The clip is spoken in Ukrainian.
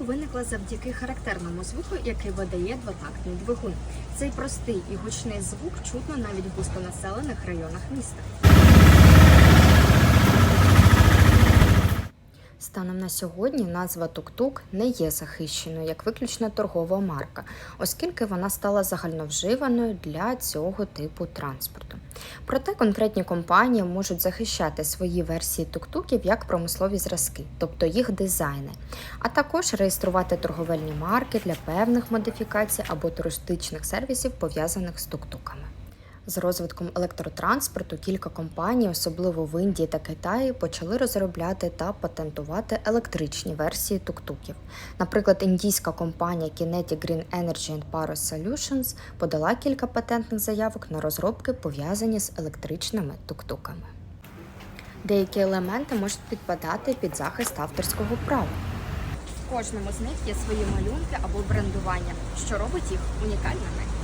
виникла завдяки характерному звуку, який видає двотактний двигун. Цей простий і гучний звук чутно навіть в густонаселених районах міста. Станом на сьогодні назва тук-тук не є захищеною як виключно торгова марка, оскільки вона стала загальновживаною для цього типу транспорту. Проте конкретні компанії можуть захищати свої версії тук-туків як промислові зразки, тобто їх дизайни, а також реєструвати торговельні марки для певних модифікацій або туристичних сервісів, пов'язаних з тук-туками. З розвитком електротранспорту кілька компаній, особливо в Індії та Китаї, почали розробляти та патентувати електричні версії тук-туків. Наприклад, індійська компанія Kinetic Green Energy and Power Solutions подала кілька патентних заявок на розробки, пов'язані з електричними тук-туками. Деякі елементи можуть підпадати під захист авторського права. В кожному з них є свої малюнки або брендування, що робить їх унікальними.